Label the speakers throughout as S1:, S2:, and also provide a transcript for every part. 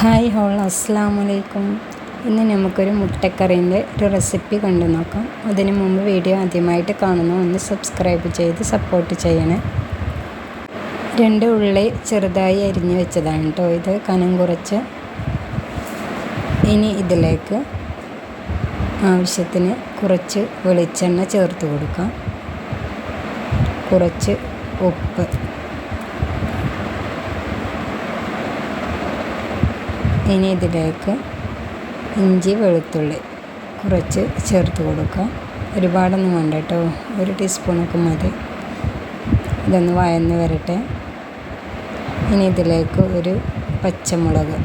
S1: Hi whole അസ്സാമലൈക്കും ഇന്ന് നമുക്കൊരു മുട്ടക്കറീന്റെ ഒരു റെസിപ്പി കണ്ടു നോക്കാം. അതിനു മുമ്പ് വീഡിയോ ആദ്യമായിട്ട് കാണുന്നു ഒന്ന് സബ്സ്ക്രൈബ് ചെയ്ത് സപ്പോർട്ട് ചെയ്യണേ. രണ്ട് ഉള്ളി ചെറുതായി അരിഞ്ഞു വെച്ചതാണ് കേട്ടോ ഇത്. കനം കുറച്ച്. ഇനി ഇതിലേക്ക് ആവശ്യത്തിന് കുറച്ച് വെളിച്ചെണ്ണ ചേർത്ത് കൊടുക്കാം. കുറച്ച് ഉപ്പ്. ഇനി ഇതിലേക്ക് ഇഞ്ചി വെളുത്തുള്ളി കുറച്ച് ചേർത്ത് കൊടുക്കാം ഒരുപാടൊന്നും വേണ്ട കേട്ടോ. ഒരു ടീസ്പൂണൊക്കെ മതി. ഇതൊന്ന് വയന്ന് വരട്ടെ. ഇനി ഇതിലേക്ക് ഒരു പച്ചമുളക്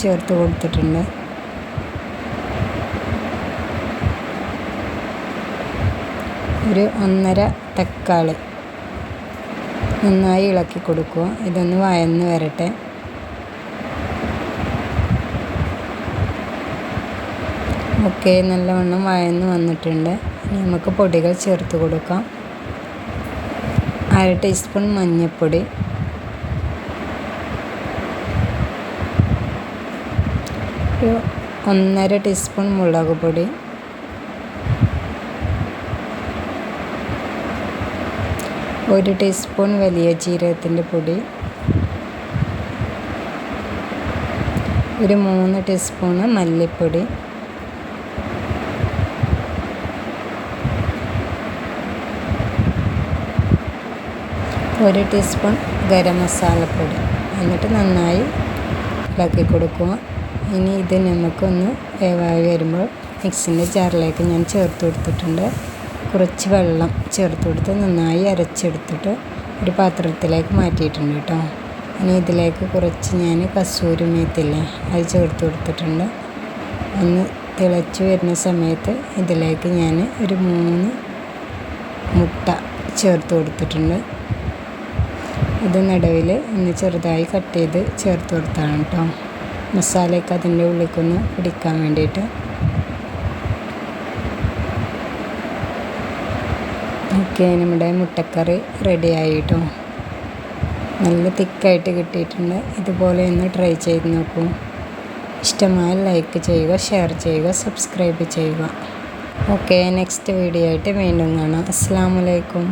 S1: ചേർത്ത് കൊടുത്തിട്ടുണ്ട്. ഒരു ഒന്നര തക്കാളി നന്നായി ഇളക്കി കൊടുക്കുക. ഇതൊന്ന് വയന്ന് വരട്ടെ. ഒക്കെ നല്ലവണ്ണം വഴന്ന് വന്നിട്ടുണ്ട്. ഇനി നമുക്ക് പൊടികൾ ചേർത്ത് കൊടുക്കാം. അര ടീസ്പൂൺ മഞ്ഞൾപ്പൊടി ഒരു ഒന്നര ടീസ്പൂൺ മുളക് പൊടി. ഒരു ടീസ്പൂൺ വലിയ ജീരകത്തിന്റെ പൊടി. ഒരു മൂന്ന് ടീസ്പൂണ് മല്ലിപ്പൊടി. ഒരു ടീസ്പൂൺ ഗരം മസാലപ്പൊടി എന്നിട്ട് നന്നായി ഇളക്കി കൊടുക്കുക. ഇനി ഇത് നമുക്കൊന്ന് വേവായി വരുമ്പോൾ മിക്സിന്റെ ജാറിലേക്ക് ഞാൻ ചേർത്ത് കൊടുത്തിട്ടുണ്ട്. കുറച്ച് വെള്ളം ചേർത്ത് കൊടുത്ത് നന്നായി അരച്ചെടുത്തിട്ട് ഒരു പാത്രത്തിലേക്ക് മാറ്റിയിട്ടുണ്ട് കേട്ടോ. ഇനി ഇതിലേക്ക് കുറച്ച് ഞാൻ കസൂരി മേത്തില്ലേ അത് ചേർത്ത് കൊടുത്തിട്ടുണ്ട്. ഒന്ന് തിളച്ച് വരുന്ന സമയത്ത് ഇതിലേക്ക് ഞാൻ ഒരു മൂന്ന് മുട്ട ചേർത്ത് കൊടുത്തിട്ടുണ്ട്. ഇത് നടുവിൽ ഒന്ന് ചെറുതായി കട്ട് ചെയ്ത് ചേർത്ത് കൊടുത്താണ് കേട്ടോ. മസാലയൊക്കെ അതിന്റെ ഉള്ളിലേക്കൊന്ന് പിടിക്കാൻ വേണ്ടിയിട്ട്. ഓക്കെ നമ്മുടെ മുട്ടക്കറി റെഡി ആയി കേട്ടോ. നല്ല തിക്കായിട്ട് കിട്ടിയിട്ടുണ്ട്. ഇതുപോലെ ഒന്ന് ട്രൈ ചെയ്ത് നോക്കൂ. ഇഷ്ടമായ ലൈക്ക് ചെയ്യുക ഷെയർ ചെയ്യുക സബ്സ്ക്രൈബ് ചെയ്യുക. ഓക്കെ നെക്സ്റ്റ് വീഡിയോ ആയിട്ട് വീണ്ടും കാണാം. അസ്സാം വലൈക്കും